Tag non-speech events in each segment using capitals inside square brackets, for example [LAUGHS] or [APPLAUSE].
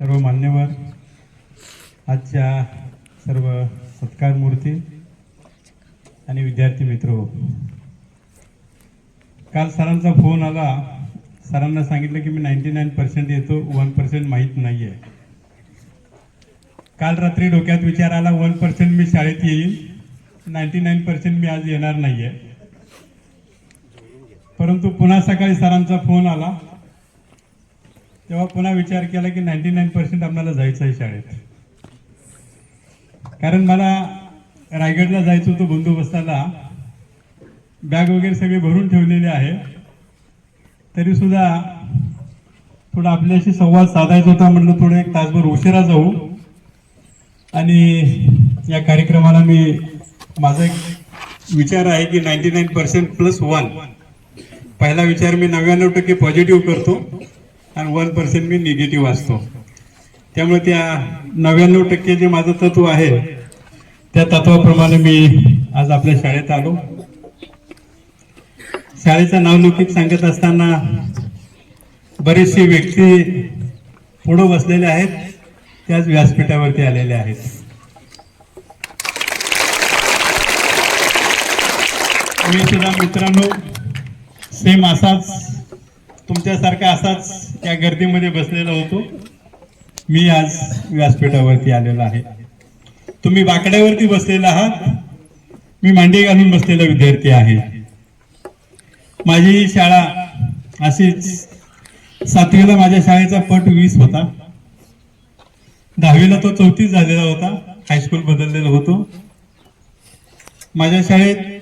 सर्व मान्यवर आजच्या सर्व सत्कार मूर्ती आणि विद्यार्थी मित्र हो. काल सरांचा फोन आला. सरांना सांगितलं की मी नाईन्टी नाईन पर्सेंट येतो वन पर्सेंट माहीत नाही आहे काल रात्री डोक्यात विचार आला वन पर्सेंट मी शाळेत येईल नाईन्टी नाईन पर्सेंट मी आज येणार नाही आहे परंतु पुन्हा सकाळी सरांचा फोन आला. तेव्हा पुन्हा विचार केला की नाईन्टी नाईन पर्सेंट आपल्याला जायचं आहे शाळेत. कारण मला रायगडला जायचं होतं बंदोबस्ताला. बॅग वगैरे सगळे भरून ठेवलेले आहे. तरीसुद्धा थोडा आपल्याशी संवाद साधायचा होता म्हटलं थोडं एक तासभर उशिरा जाऊ. आणि या कार्यक्रमाला मी माझा एक विचार आहे की ninety nine percent plus one पहिला विचार मी नव्याण्णव टक्के पॉझिटिव्ह करतो. आणि वन पर्सेंट मी निगेटिव्ह असतो. त्यामुळे त्या नव्याण्णव टक्के जे माझं तत्व आहे त्या तत्वाप्रमाणे मी आज आपल्या शाळेत आलो. शाळेचं नावलौकिक सांगत असताना बरेचसे व्यक्ती पुढं बसलेले आहेत त्याच व्यासपीठावरती आलेले आहेत. मी सुद्धा मित्रांनो सेम असाच तुमच्यासारखा असाच या गर्दीमध्ये बसलेला होतो. मी आज व्यासपीठावरती आलेलो आहे. तुम्ही बाकड्यावरती बसलेला आहात. मी मांडी घालून बसलेला विद्यार्थी आहे. माझी शाळा अशीच सातवीला माझ्या शाळेचा पट वीस होता. दहावीला तो चौतीस झालेला होता. हायस्कूल बदललेला होतो. माझ्या शाळेत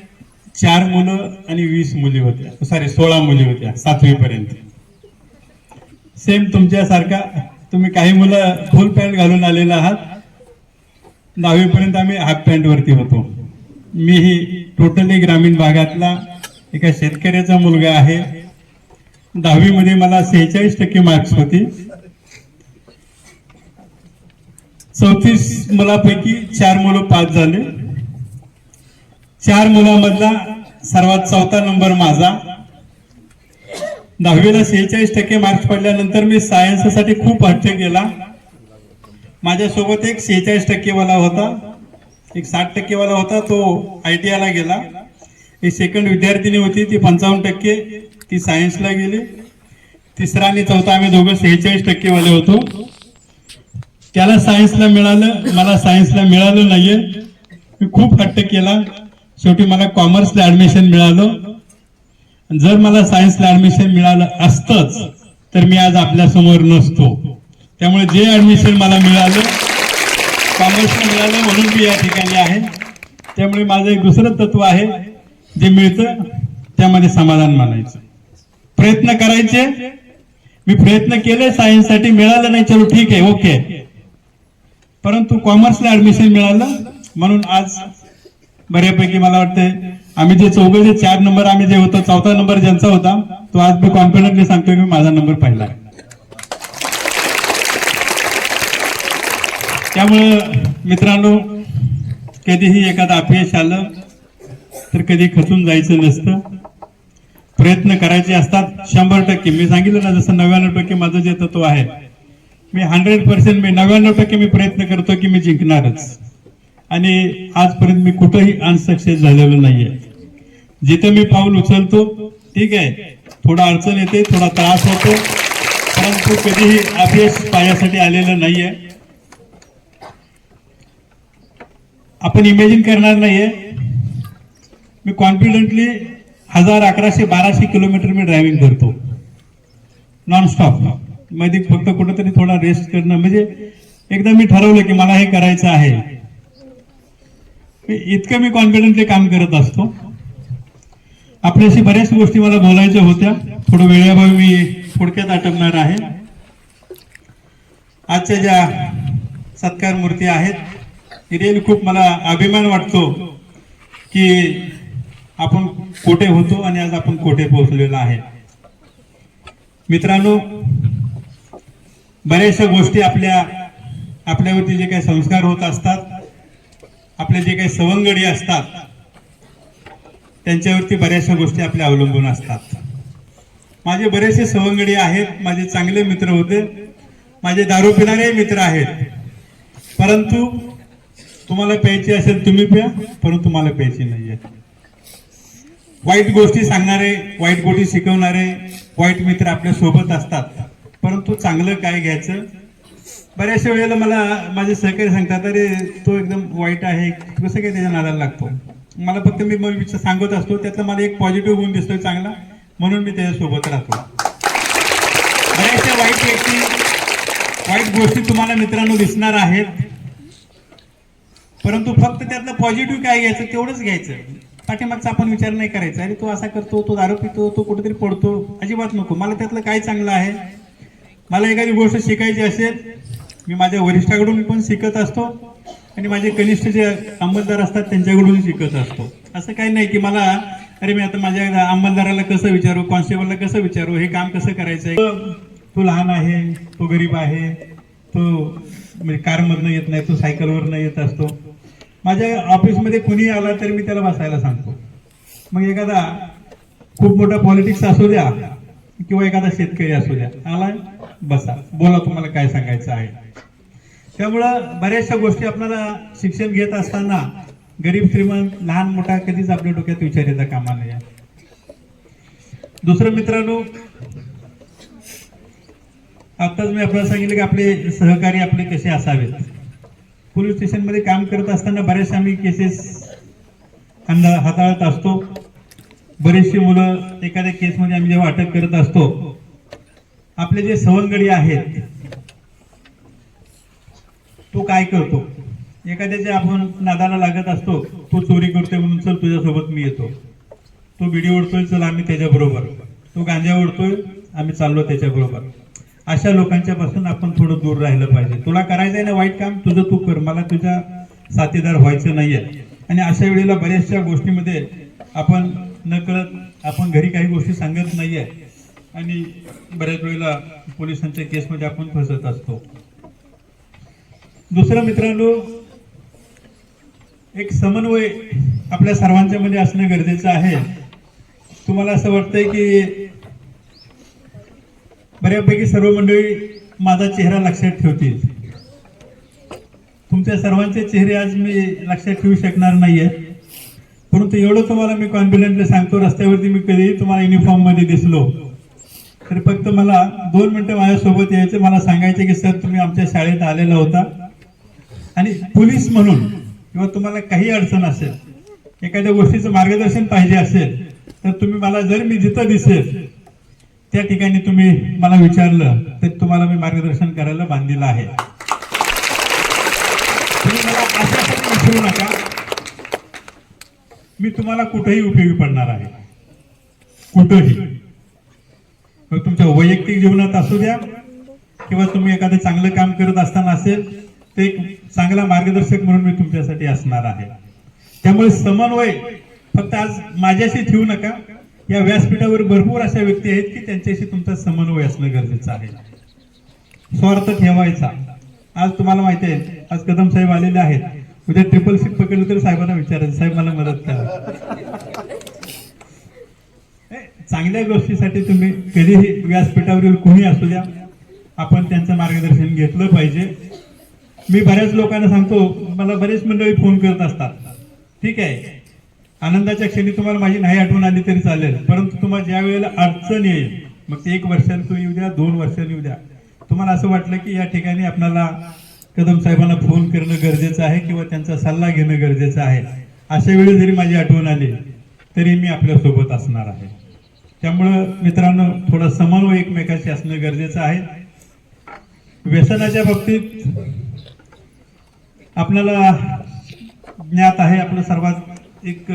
चार मुलं आणि वीस मुली होत्या. सॉरी सोळा मुली होत्या सातवीपर्यंत. सेम तुमच्यासारखा तुम्ही काही मुलं फुल पॅन्ट घालून आलेला आहात. दहावीपर्यंत आम्ही हाफ पॅन्टवरती होतो. मीही टोटली ग्रामीण भागातला एका शेतकऱ्याचा मुलगा आहे. दहावीमध्ये मला सेहेचाळीस टक्के मार्क्स होती. चौतीस मुलापैकी चार मुलं पास झाले. चार मुलांमधला सर्वात चौथा नंबर माझा. दहावीला सेहेचाळीस टक्के मार्क्स पडल्यानंतर मी सायन्ससाठी खूप हट्ट केला माझ्यासोबत एक सेहेचाळीस टक्केवाला होता. एक साठ टक्केवाला होता तो आय टी आयला गेला. एक सेकंड विद्यार्थिनी होती ती पंचावन्न टक्के ती सायन्सला गेली. तिसरा आणि चौथा आम्ही दोघं सेहेचाळीस टक्केवाले होतो. त्याला सायन्सला मिळालं मला सायन्सला मिळालं नाहीये. मी खूप हट्ट केला. शेवटी मला कॉमर्सला ॲडमिशन मिळालं. जर मला सायन्सला ॲडमिशन मिळालं असतंच तर मी आज आपल्यासमोर नसतो. त्यामुळे जे ॲडमिशन मला मिळालं कॉमर्सला मिळालं म्हणून मी या ठिकाणी आहे. त्यामुळे माझं एक दुसरं तत्व आहे जे मिळतं त्यामध्ये समाधान मानायचं. प्रयत्न करायचे. मी प्रयत्न केले सायन्ससाठी मिळालं नाही चलो ठीक आहे ओके परंतु कॉमर्सला ॲडमिशन मिळालं म्हणून आज बऱ्यापैकी मला वाटतंय आम्ही जे चौघे जे चार नंबर आम्ही जे होतो चौथा नंबर ज्यांचा होता तो आज मी कॉन्फिडंटली सांगतोय की माझा नंबर पाहिला आहे. त्यामुळं मित्रांनो कधीही एखादं अपयश आलं तर कधी खचून जायचं नसतं. प्रयत्न करायचे असतात शंभर टक्के. मी सांगितलं ना जसं नव्याण्णव टक्के माझं जे तत्व आहे मी हंड्रेड पर्सेंट मी नव्याण्णव टक्के मी प्रयत्न करतो की मी जिंकणारच. आणि आजपर्यंत मी कुठंही अनसक्सेस झालेलो नाहीये. जिथे मी पाऊल उचलतो ठीक आहे थोडा अडचण येते थोडा त्रास होतो परंतु कधीही अपयश पायासाठी आलेलं नाहीये. आपण इमॅजिन करणार नाहीये. मी कॉन्फिडंटली हजार अकराशे बाराशे किलोमीटर मी ड्रायव्हिंग करतो. नॉनस्टॉपमध्ये फक्त कुठंतरी थोडा रेस्ट करणं. म्हणजे एकदा मी ठरवलं की मला हे करायचं आहे. इतकं मी कॉन्फिडेंटली काम करत असतो. आपल्याशी बऱ्याच गोष्टी मला बोलायच्या होत्या. थोडं वेळेअभावी मी थोडक्यात आटपणार आहे. आजच्या ज्या सत्कार मूर्ती आहेत रिअली खूप मला अभिमान वाटतो की आपण कोठे होतो आणि आज आपण कोठे पोहोचलेलो आहे. मित्रांनो बऱ्याचशा गोष्टी आपल्या आपल्यावरती जे काही संस्कार होत असतात आपले जे काही सवंगडी असतात त्यांच्यावरती बऱ्याचशा गोष्टी आपल्या अवलंबून असतात. माझे बरेचसे सवंगडी आहेत माझे चांगले मित्र होते माझे दारू पिणारे मित्र आहेत. परंतु तुम्हाला प्यायची असेल तुम्ही प्या परंतु मला प्यायची नाहीये. वाईट गोष्टी सांगणारे वाईट गोष्टी शिकवणारे वाईट मित्र आपल्यासोबत असतात. परंतु चांगलं काय घ्यायचं? बऱ्याचशा वेळेला मला माझे सहकारी सांगतात अरे तो एकदम वाईट आहे कसं काय त्याच्या नादाला लागतो? मला फक्त मी मग सांगत असतो त्यातला मला एक पॉझिटिव्ह गुण दिसतोय चांगला म्हणून मी त्याच्यासोबत राहतो. बऱ्याचशा वाईट व्यक्ती वाईट गोष्टी तुम्हाला मित्रांनो दिसणार आहेत. परंतु फक्त त्यातलं पॉझिटिव्ह काय घ्यायचं तेवढंच घ्यायचं. पाठीमागचा आपण विचार नाही करायचा. अरे तो असा करतो तो दारू पितो तो कुठेतरी पडतो. अजिबात नको. मला त्यातलं काय चांगलं आहे मला एखादी गोष्ट शिकायची असेल मी माझ्या वरिष्ठाकडून पण शिकत असतो आणि माझे कनिष्ठ जे अंमलदार असतात त्यांच्याकडून शिकत असतो. असं काही नाही की मला अरे मी आता माझ्या अंमलदाराला कसं विचारू कॉन्स्टेबलला कसं विचारू हे काम कसं करायचं आहे तो लहान आहे तो गरीब आहे तो म्हणजे कारमधनं येत नाही तो सायकलवरनं येत असतो. माझ्या ऑफिसमध्ये कुणी आला तरी मी त्याला बसायला सांगतो. मग एखादा खूप मोठा पॉलिटिक्स असू द्या किंवा एखादा शेतकरी असू द्या आला बसा. बोला तुम्हाला काय सांगायचं आहे? त्यामुळं बऱ्याचशा गोष्टी आपल्याला शिक्षण घेत असताना गरीब श्रीमंत लहान मोठा कधीच आपल्या डोक्यात विचार येता कामा नये दुसरं मित्रांनो आताच मी आपल्याला सांगितलं की आपले सहकारी आपले कसे असावेत? पोलीस स्टेशनमध्ये काम करत असताना बऱ्याचशा आम्ही केसेस हाताळत असतो. बरेचशी मुलं एखाद्या केसमध्ये आम्ही जेव्हा अटक करत असतो आपले जे सवंगडी आहेत तो काय करतो? एखाद्याच्या आपण नादाला लागत असतो तो चोरी करतोय म्हणून चल तुझ्यासोबत मी येतो. तो बिडी ओढतोय चल आम्ही त्याच्याबरोबर. तो गांजा ओढतोय आम्ही चाललो त्याच्याबरोबर. अशा लोकांच्या पासून आपण थोडं दूर राहिलं पाहिजे. तुला करायचंय ना वाईट काम? तुझं तू कर. मला तुझ्या साथीदार व्हायचं नाहीये. आणि अशा वेळेला बऱ्याचशा गोष्टीमध्ये आपण नकळत आपण घरी काही गोष्टी सांगत नाहीये. आणि बऱ्याच वेळेला पोलिसांच्या केसमध्ये आपण फसत असतो. दुसरं मित्रांनो एक समन्वय आपल्या सर्वांच्या मध्ये असणं गरजेचं आहे. तुम्हाला असं वाटतंय की बऱ्यापैकी सर्व मंडळी माझा चेहरा लक्षात ठेवतील. तुमच्या सर्वांचे चेहरे आज मी लक्षात ठेवू शकणार नाहीये. परंतु एवढं तुम्हाला मी कॉन्फिडेंटली सांगतो रस्त्यावरती मी कधीही तुम्हाला युनिफॉर्ममध्ये दिसलो. तर फक्त मला दोन मिनटं माझ्यासोबत यायचं. मला सांगायचं की सर तुम्ही आमच्या शाळेत आलेला होता. आणि पोलीस म्हणून किंवा तुम्हाला काही अडचण असेल एखाद्या गोष्टीचं मार्गदर्शन पाहिजे असेल तर तुम्ही मला जर मी जिथं दिसेल त्या ठिकाणी तुम्ही मला विचारलं तर तुम्हाला मी मार्गदर्शन करायला बांधील आहे. तुम्ही मला अशासाठी नका. मी तुम्हाला कुठेही उपयोगी पडणार आहे. कुठंही. मग तुमच्या वैयक्तिक जीवनात असू द्या किंवा तुम्ही एखादं चांगलं काम करत असताना असेल तर एक चांगला मार्गदर्शक म्हणून मी तुमच्यासाठी असणार आहे. त्यामुळे समन्वय फक्त आज माझ्याशी ठेवू नका. या व्यासपीठावर भरपूर अशा व्यक्ती आहेत की त्यांच्याशी तुमचा समन्वय असणं गरजेचं आहे. स्वार्थ ठेवायचा. आज तुम्हाला माहिती आहे आज कदम साहेब आलेले आहेत. उद्या ट्रिपल सीट पकडलं तर साहेबांना विचारायचं साहेब मला मदत करा. चांगल्या गोष्टीसाठी तुम्ही कधीही व्यासपीठावरील कोणी असू द्या आपण त्यांचं मार्गदर्शन घेतलं पाहिजे. मी बऱ्याच लोकांना सांगतो मला बरेच मंडळी फोन करत असतात. ठीक आहे. आनंदाच्या क्षणी तुम्हाला माझी नाही आठवण आली तरी चालेल परंतु तुम्हाला ज्या वेळेला अडचण येईल मग ते एक वर्षाने तुम्ही येऊ द्या दोन वर्षांनी येऊ द्या. तुम्हाला असं वाटलं की या ठिकाणी आपल्याला कदम साहेबांना फोन करणं गरजेचं आहे किंवा त्यांचा सल्ला घेणं गरजेचं आहे अशा वेळी जरी माझी आठवण आली तरी मी आपल्यासोबत असणार आहे. त्यामुळं मित्रांनो थोडा समन्वय एकमेकाशी असणं गरजेचं आहे. व्यसनाच्या बाबतीत आपल्याला ज्ञात आहे आपलं सर्वात एक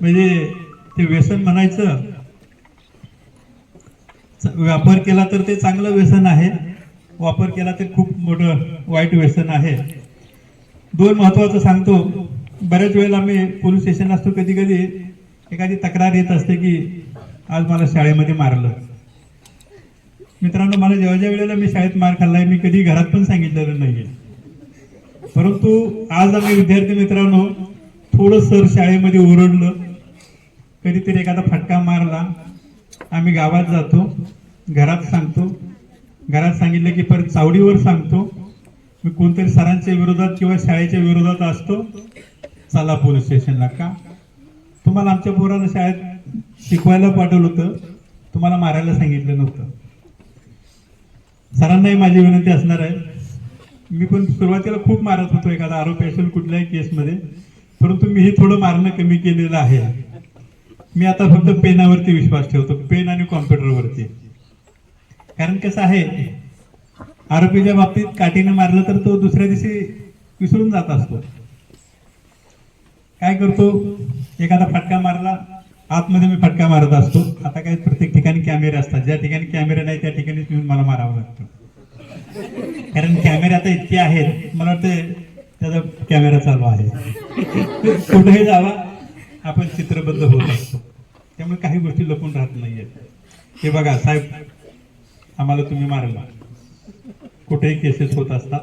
म्हणजे ते व्यसन म्हणायचं व्यापार वापर केला तर ते चांगलं व्यसन आहे वापर केला तर खूप मोठं वाईट व्यसन आहे. दोन महत्वाचं सांगतो. बऱ्याच वेळेला आम्ही पोलीस स्टेशन असतो कधी कधी एखादी तक्रार येत असते की आज मला शाळेमध्ये मारलं. मित्रांनो मला जेव्हा ज्या वेळेला मी शाळेत मार खाल्लाय मी कधी घरात पण सांगितलेलं नाहीये. परंतु आज आम्ही विद्यार्थी मित्रांनो थोडं सर शाळेमध्ये ओरडलं. कधीतरी एखादा फटका मारला. आम्ही गावात जातो घरात सांगतो. घरात सांगितलं की परत चावडीवर सांगतो. मी कोणतरी सरांच्या विरोधात किंवा शाळेच्या विरोधात असतो. चला पोलीस स्टेशनला का? तुम्हाला आमच्या पोरानं शाळेत शिकवायला पाठवलं होतं. तुम्हाला मारायला सांगितलं नव्हतं. सरांनाही माझी विनंती असणार आहे. मी पण सुरुवातीला खूप मारत होतो एखादा आरोपी असेल कुठल्याही केसमध्ये. परंतु मीही थोडं मारणं कमी केलेलं आहे. मी आता फक्त पेनावरती विश्वास ठेवतो. पेन आणि कॉम्प्युटरवरती. कारण कसं आहे आरोपीच्या बाबतीत काठीने मारलं तर तो दुसऱ्या दिवशी विसरून जात असतो. काय करतो? एखादा फटका मारला आतमध्ये मी फटका मारत असतो. आता काय प्रत्येक ठिकाणी कॅमेरे असतात. ज्या ठिकाणी कॅमेरे नाही त्या ठिकाणीच येऊन मला मारावं लागतं. कारण कॅमेरे आता इतके आहेत मला वाटतं त्याचा कॅमेरा चालू आहे. कुठेही जावा आपण चित्रबद्ध होत असतो. त्यामुळे काही गोष्टी लपून राहत नाहीये हे बघा साहेब आम्हाला तुम्ही मारला. कुठेही केसेस होत असतात.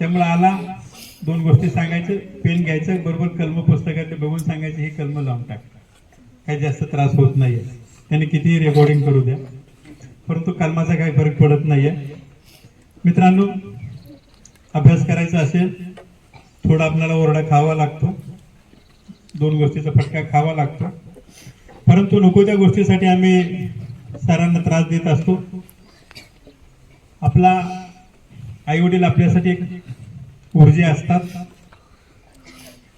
त्यामुळे आला दोन गोष्टी सांगायचं पेन घ्यायचं बरोबर कलम पुस्तकात बघून सांगायचे हे कलम लावून टाक. काही जास्त त्रास होत नाहीये. त्याने कितीही रेकॉर्डिंग करू द्या. परंतु कलमाचा काही फरक पडत नाहीये. मित्रांनो अभ्यास करायचा असेल थोडा आपल्याला ओरडा खावा लागतो. दोन गोष्टीचा फटका खावा लागतो. परंतु नको त्या गोष्टीसाठी आम्ही सरांना त्रास देत असतो. आपला आईवडील आपल्यासाठी एक ऊर्जे असतात.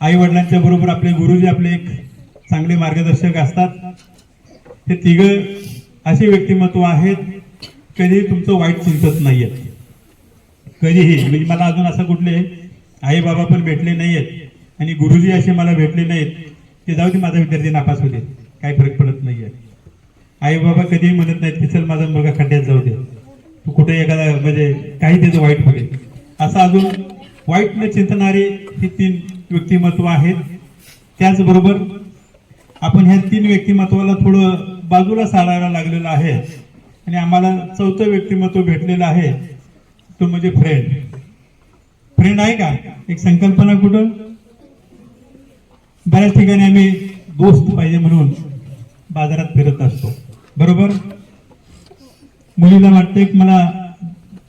आई वडिलांच्या बरोबर आपले गुरुजी आपले एक चांगले मार्गदर्शक असतात. ते तिघ असे व्यक्तिमत्व आहेत कधीही तुमचं वाईट चिंतत आहेत कधीही म्हणजे मला अजून असं कुठले आई बाबा पण भेटले नाही आहेत आणि गुरुजी असे मला भेटले नाहीत ते जाऊ दे माझा विद्यार्थी नापास होते काही फरक पडत नाही आहे आई बाबा कधीही म्हणत नाहीत की चल माझा मुलगा खड्ड्यात जाऊ दे. तू कुठे एखादा म्हणजे काही त्याचं वाईट होते असं अजून वाईट न चिंतणारे ही तीन व्यक्तिमत्व आहेत. त्याचबरोबर आपण ह्या तीन व्यक्तिमत्वाला थोडं बाजूला साडायला लागलेलं आहे आणि आम्हाला चौथं व्यक्तिमत्व भेटलेलं आहे तो म्हणजे फ्रेंड फ्रेंड आहे का? एक संकल्पना कुठं? बऱ्याच ठिकाणी आम्ही दोस्त पाहिजे म्हणून बाजारात फिरत असतो. बरोबर? मुलीला वाटतं की मला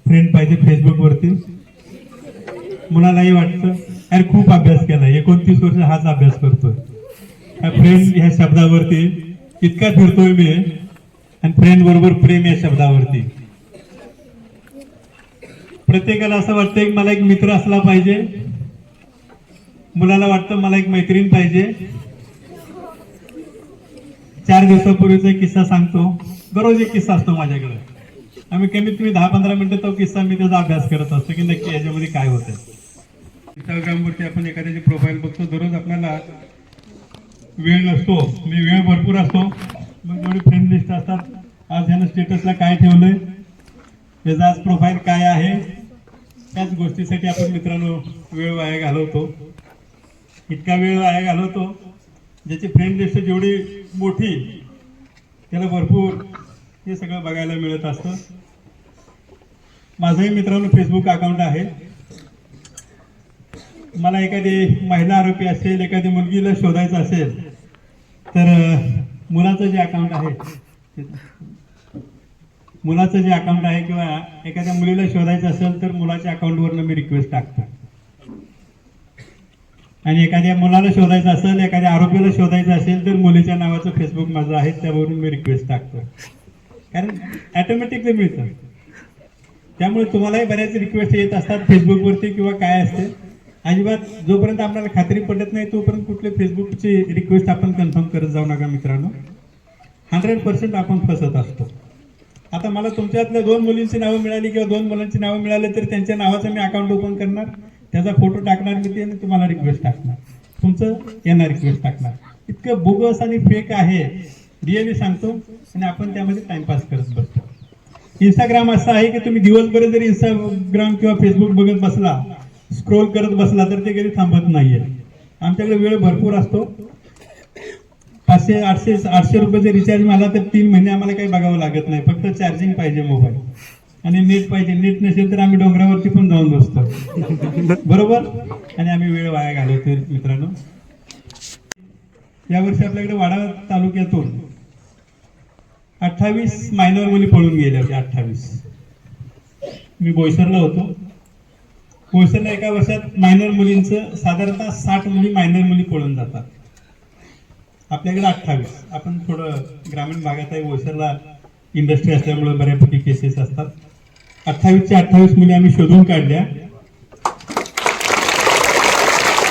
फ्रेंड पाहिजे फेसबुकवरती मुलालाही वाटतं. अरे खूप अभ्यास केला. एकोणतीस वर्ष हाच अभ्यास करतोय. फ्रेंड ह्या शब्दावरती इतका फिरतोय मी. आणि फ्रेंड बरोबर प्रेम या शब्दावरती. प्रत्येकाला असं वाटतं की मला एक मित्र असला पाहिजे. मुलाला वाटतं मला एक मैत्रीण पाहिजे. चार दिवसापूर्वीचा एक किस्सा सांगतो. दररोज एक किस्सा असतो माझ्याकडे. आम्ही कमीत कमी दहा पंधरा मिनिटं तो किस्सा मी त्याचा अभ्यास करत असतो की नक्की याच्यामध्ये काय होतंय. इंस्टाग्रामवरती आपण एखाद्याची प्रोफाईल बघतो दररोज आपल्याला वेळ नसतो. म्हणजे वेळ भरपूर असतो. मग जेवढे फ्रेंड लिस्ट असतात आज ह्यानं स्टेटसला काय ठेवलंय त्याचा आज प्रोफाईल काय आहे त्याच गोष्टीसाठी आपण मित्रांनो वेळ वाया घालवतो. इतका वेळ वाया घालवतो ज्याची फ्रेंड लिस्ट जेवढी मोठी त्याला भरपूर हे सगळं बघायला मिळत असतं. माझंही मित्रांनो फेसबुक अकाउंट आहे. मला एखादी महिला आरोपी असेल एखादी मुलगीला शोधायचं असेल तर मुलाचं जे अकाउंट आहे मुलाचं जे अकाउंट आहे किंवा एखाद्या मुलीला शोधायचं असेल तर मुलाच्या अकाउंटवरनं मी रिक्वेस्ट टाकतो. आणि एखाद्या मुलाला शोधायचं असेल एखाद्या आरोपीला शोधायचं असेल तर मुलीच्या नावाचं फेसबुक माझं आहे त्यावरून मी रिक्वेस्ट टाकतो. कारण ॲटोमॅटिकली मिळतं. त्यामुळे तुम्हालाही बऱ्याच रिक्वेस्ट येत असतात फेसबुकवरती किंवा काय असते. अजिबात जोपर्यंत आपल्याला खात्री पडत नाही तोपर्यंत कुठले फेसबुकची रिक्वेस्ट आपण कन्फर्म करत जाऊ नका मित्रांनो. हंड्रेड पर्सेंट आपण फसत असतो. आता मला तुमच्यातल्या दोन मुलींची नावं मिळाली किंवा दोन मुलांची नावं मिळाली तर त्यांच्या नावाचं मी अकाउंट ओपन करणार त्याचा फोटो टाकणार मी ते आणि तुम्हाला रिक्वेस्ट टाकणार. तुमचं यांना रिक्वेस्ट टाकणार. इतकं बोगस आणि फेक आहे रिअली सांगतो आणि आपण त्यामध्ये टाइमपास करत बसतो. इंस्टाग्राम असं आहे की तुम्ही दिवसभर जरी इंस्टाग्राम किंवा फेसबुक बघत बसला स्क्रोल करत बसला तर ते कधी थांबत नाहीये. आमच्याकडे वेळ भरपूर असतो. पाचशे आठशे आठशे रुपयाचे रिचार्ज मला तर तीन महिने आम्हाला काही बघावं लागत नाही. फक्त चार्जिंग पाहिजे मोबाईल आणि नेट पाहिजे. नेट नसेल तर आम्ही डोंगरावरती पण जाऊन बसतो. बरोबर? आणि आम्ही वेळ वाया घालवतो मित्रांनो. यावर्षी आपल्याकडे वाडा तालुक्यातून अठ्ठावीस मायनर मुली पळून गेल्या होत्या अठ्ठावीस. मी बोईसरला होतो. बोईसरला एका वर्षात मायनर मुलींचं साधारणतः साठ मुली मायनर मुली पळून जातात. आपल्याकडे अठ्ठावीस. आपण थोडं ग्रामीण भागात आहे बोईसरला इंडस्ट्री असल्यामुळे बऱ्यापैकी केसेस असतात. अठ्ठावीसच्या अठ्ठावीस मुली आम्ही शोधून काढल्या.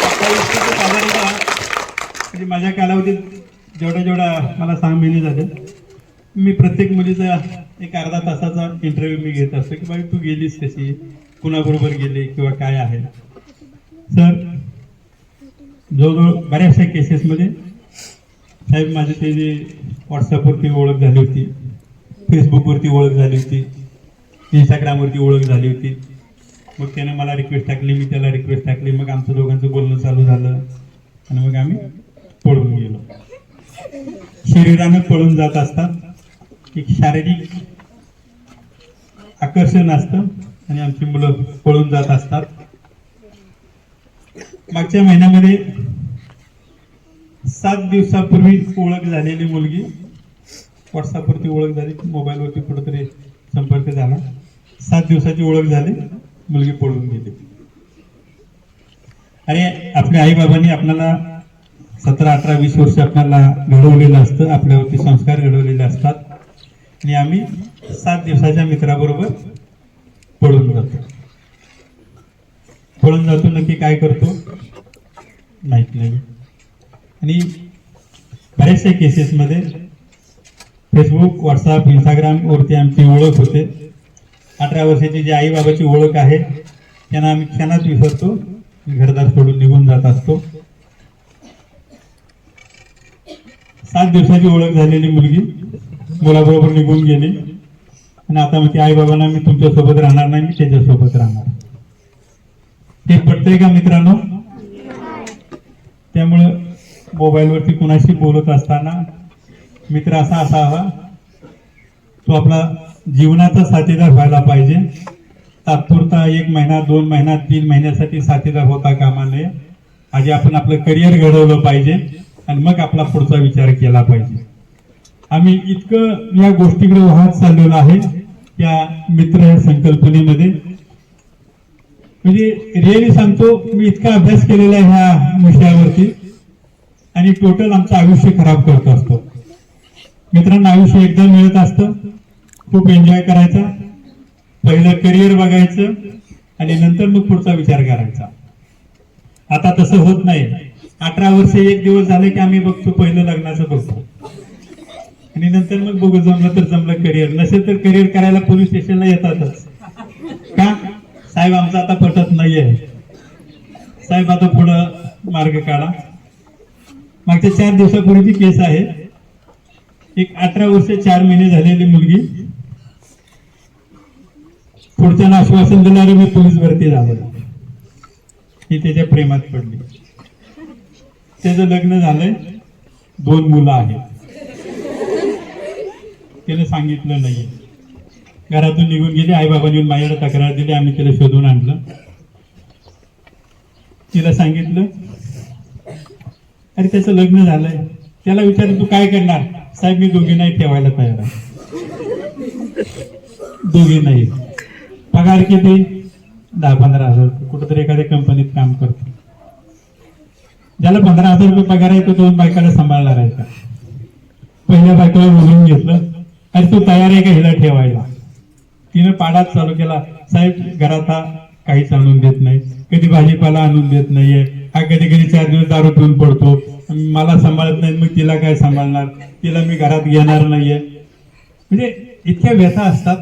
अठ्ठावीसच्या साधारणतः म्हणजे माझ्या कालावधीत जेवढ्या जेवढा मला सहा महिने झाले मी प्रत्येक मुलीचा एक अर्धा तासाचा इंटरव्ह्यू मी घेत असतो की बाई तू गेलीस कशी? कुणाबरोबर गेले किंवा काय आहे? सर जवळजवळ बऱ्याचशा केसेसमध्ये साहेब माझे ते जे व्हॉट्सअपवरती ओळख झाली होती फेसबुकवरती ओळख झाली होती इंस्टाग्रामवरती ओळख झाली होती. मग त्यानं मला रिक्वेस्ट टाकली मी त्याला रिक्वेस्ट टाकली. मग आमचं दोघांचं बोलणं चालू झालं आणि मग आम्ही पळून गेलो. शरीरानं पळून जात असतात. एक शारीरिक आकर्षण असतं. आणि आमची मुलं पळून जात असतात. मागच्या महिन्यामध्ये सात दिवसापूर्वी ओळख झालेली मुलगी व्हॉट्सअपवरती ओळख झाली मोबाईलवरती कुठंतरी संपर्क झाला. सात दिवसाची ओळख झाली मुलगी पळून गेली. अरे आपल्या आई बाबांनी आपल्याला सतरा अठरा वीस वर्ष आपल्याला घडवलेलं असतं आपल्यावरती संस्कार घडवलेले असतात. आणि आम्ही सात दिवसाच्या मित्राबरोबर पळून जातो. पळून जातो नक्की काय करतो? माहीत नाही. आणि बऱ्याचशा केसेसमध्ये फेसबुक व्हॉट्सअप इंस्टाग्रामवरती आमची ओळख होते. अठरा वर्षाची जी आईबाबाची ओळख आहे त्यांना आम्ही क्षणात विसरतो. घरदार सोडून निघून जात असतो. सात दिवसाची ओळख झालेली मुलगी मुलाबरोबर निघून गेली. आणि आता म्हणते आई बाबांना मी तुमच्यासोबत राहणार नाही मी त्याच्यासोबत राहणार. ते पटतंय का मित्रांनो? त्यामुळं मोबाईलवरती कुणाशी बोलत असताना मित्र असा असावा तो आपला जीवनाचा साथीदार व्हायला पाहिजे. तात्पुरता एक महिना दोन महिना तीन महिन्यासाठी साथीदार होता कामा नये. आधी आपण आपलं करिअर घडवलं पाहिजे आणि मग आपला पुढचा विचार केला पाहिजे. आम्ही इतकं या गोष्टीकडे वाहत चाललेलो आहे. त्या मित्र या संकल्पनेमध्ये. म्हणजे रिअली सांगतो मी इतका अभ्यास केलेला आहे ह्या विषयावरती. आणि टोटल आमचं आयुष्य खराब करत असतो. मित्रांनो आयुष्य एकदा मिळत असतं. खूप एन्जॉय करायचा. पहिलं करिअर बघायचं. आणि नंतर मग पुढचा विचार करायचा. आता तसं होत नाही. अठरा वर्ष एक दिवस झाले की आम्ही बघतो पहिलं लग्नाचं बघतो. आणि नंतर मग बघू जमलं तर जमलं करिअर नसेल तर करिअर करायला पोलीस स्टेशनला येतातच. का? साहेब आमचं आता पटत नाहीये. साहेब आता पुढं मार्ग काढा. मागच्या चार दिवसापूर्वीची केस आहे एक अठरा वर्ष चार महिने झालेली मुलगी. पुढच्याला आश्वासन देणारे मी पोलीस भरती झालो ही त्याच्या प्रेमात पडली. त्याचं लग्न झालंय. दोन मुलं आहेत. तिला सांगितलं नाही घरातून निघून गेली आई बाबांनी येऊन माझ्याकडे तक्रार दिली आम्ही तिला शोधून आणलं. तिला सांगितलं अरे त्याचं लग्न झालंय. त्याला विचार तू काय करणार? साहेब मी दोघी नाही ठेवायला तयार आहे. दोघी नाही. पगार किती? दहा पंधरा हजार रुपये. कुठेतरी एखाद्या कंपनीत काम करतो. ज्याला पंधरा हजार रुपये पगार आहे तो दोन बायकाला सांभाळणार आहे का? पहिल्या बायकाला बोलून घेतलं. अरे तू तयार आहे का हिला ठेवायला? तिनं पाडाच चालू केला. साहेब घरात हा काहीच आणून देत नाही. कधी भाजीपाला आणून देत नाहीये. हा कधी कधी चार दिवस दारू पिऊन पडतो. मला सांभाळत नाही मग तिला काय सांभाळणार? तिला मी घरात घेणार नाहीये. म्हणजे इतक्या व्यथा असतात.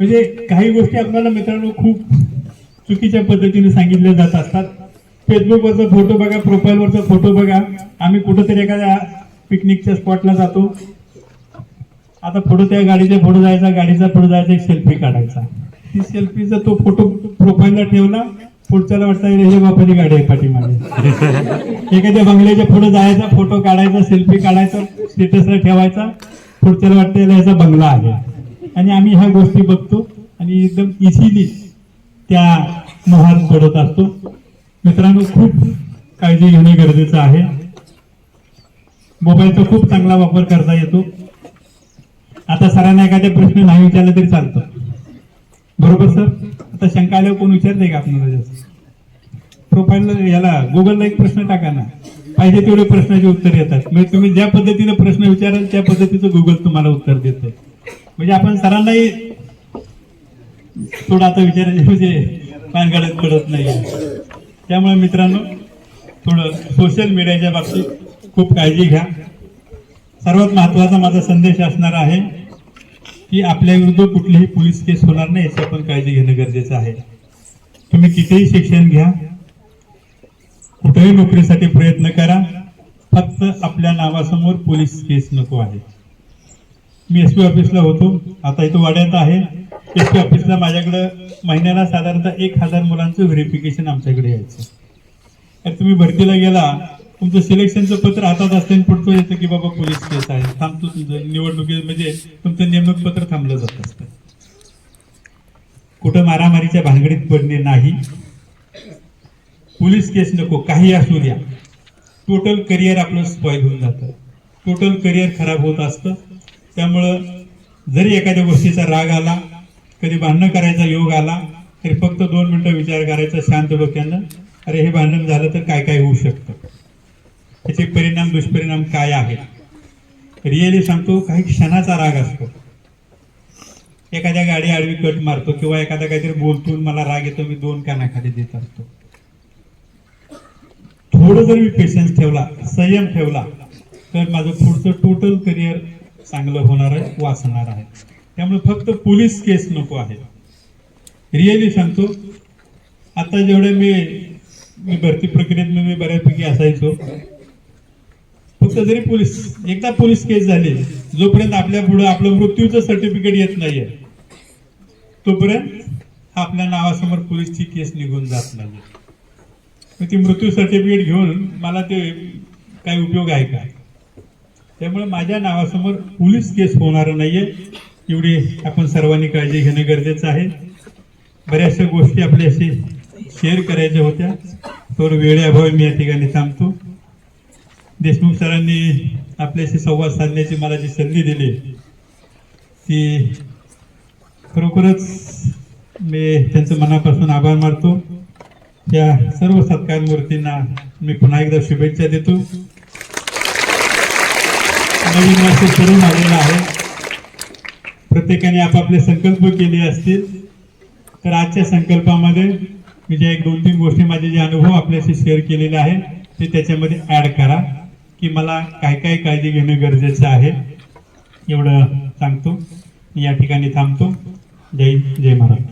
म्हणजे काही गोष्टी आपल्याला मित्रांनो खूप चुकीच्या पद्धतीने सांगितल्या जात असतात. फेसबुकवरचा फोटो बघा प्रोफाईलवरचा फोटो बघा. आम्ही कुठंतरी एखाद्या पिकनिकच्या स्पॉटला जातो. आता पुढे त्या गाडीच्या पुढे जायचा गाडीचा पुढे जायचा एक सेल्फी काढायचा. ती सेल्फीचा तो फोटो प्रोफाईलला ठेवला पुढच्याला वाटतं हे बापाची गाडी आहे पाठीमागे. [LAUGHS] एखाद्या बंगल्याच्या पुढे जायचा फोटो काढायचा सेल्फी काढायचा स्टेटसला ठेवायचा पुढच्याला वाटतं याला याचा बंगला आहे. आणि आम्ही ह्या गोष्टी बघतो आणि एकदम इझिली त्या मोहात पडत असतो. मित्रांनो खूप काळजी घेणे गरजेचं आहे. मोबाईलचा खूप चांगला वापर करता येतो. आता सरांना एखादा प्रश्न नाही विचारला तरी चालतो. बरोबर सर? आता शंका आल्यावर कोण विचारते का आपल्याला जास्त? प्रोफाईल याला गुगलला एक प्रश्न टाका ना. पाहिजे तेवढे प्रश्नाचे उत्तर येतात. म्हणजे तुम्ही ज्या पद्धतीने प्रश्न विचाराल त्या पद्धतीचं गुगल तुम्हाला उत्तर देत म्हणजे आपण सरांनाही थोडं आता विचारायचे म्हणजे पानगडत पडत नाही. त्यामुळे मित्रांनो थोडं सोशल मीडियाच्या बाबतीत खूप काळजी घ्या. सर्वात महत्त्वाचा माझा संदेश असणार आहे की आपल्या विरुद्ध कुठलीही पोलीस केस होणार नाही याची आपण काळजी घेणं गरजेचं आहे. तुम्ही कितीही शिक्षण घ्या कुठेही नोकरीसाठी प्रयत्न करा फक्त आपल्या नावासमोर पोलीस केस नको आहे. मी एस पी ऑफिसला होतो आता इथं वाड्यात आहे. एस पी ऑफिसला माझ्याकडं महिन्याला साधारणतः एक हजार मुलांचं व्हेरिफिकेशन आमच्याकडे यायचं. तर तुम्ही भरतीला गेला तुमचं सिलेक्शनचं पत्र हातात असताना पडतो येतं की बाबा पोलीस केस आहे. थांबतो तुमचं निवडणुकीत म्हणजे तुमचं नेमणूक पत्र थांबलं जात असतं. कुठं मारामारीच्या भानगडीत पडणे नाही. पोलीस केस नको काही असू द्या. टोटल करिअर आपलं स्पॉईल होऊन जातं. टोटल करिअर खराब होत असतं. त्यामुळं जरी एखाद्या गोष्टीचा राग आला कधी भांडणं करायचा योग आला तरी फक्त दोन मिनटं विचार करायचा शांत डोक्यानं. अरे हे भांडण झालं तर काय काय होऊ शकतं? त्याचे परिणाम दुष्परिणाम काय आहेत? रिअली सांगतो काही क्षणाचा राग असतो. एखाद्या गाडी आडवी कट मारतो किंवा एखादा काहीतरी बोलतो मला राग येतो मी दोन कानाखाली देत असतो. थोडं जर मी पेशन्स ठेवला संयम ठेवला तर माझं पुढचं टोटल करिअर चांगलं होणार आहे वाचणार आहे. त्यामुळे फक्त पोलीस केस नको आहे रिअली सांगतो आता जेवढे मी मी भरती प्रक्रियेत मी बऱ्यापैकी असायचो फक्त जरी पोलीस एकदा पोलीस केस झाली जोपर्यंत आपल्या पुढे आपलं मृत्यूचं सर्टिफिकेट येत नाहीये तोपर्यंत आपल्या नावासमोर पोलीसची केस निघून जात नाही. मग ती मृत्यू सर्टिफिकेट घेऊन मला ते काही उपयोग आहे का? त्यामुळे माझ्या नावासमोर पोलीस केस होणार नाहीये एवढी आपण सर्वांनी काळजी घेणं गरजेचं आहे. बऱ्याचशा गोष्टी आपल्याशी शेअर करायच्या होत्या. तर वेळेअभावी मी या ठिकाणी थांबतो. देशमुख सरांनी आपल्याशी संवाद साधण्याची मला जी संधी दिली ती खरोखरच मी त्यांचं मनापासून आभार मानतो. या सर्व सत्कार मूर्तींना मी पुन्हा एकदा शुभेच्छा देतो. नवीन वर्ष सुरू झालेलं आहे. प्रत्येकाने आपापले संकल्प केले असतील तर आजच्या संकल्पामध्ये मी ज्या एक दोन तीन गोष्टी माझे जे अनुभव आपल्याशी शेअर केलेले आहे ते त्याच्यामध्ये ॲड करा. की मला काय काय काळजी घेणं गरजेचं आहे एवढं सांगतो. मी या ठिकाणी थांबतो. जय जय महाराज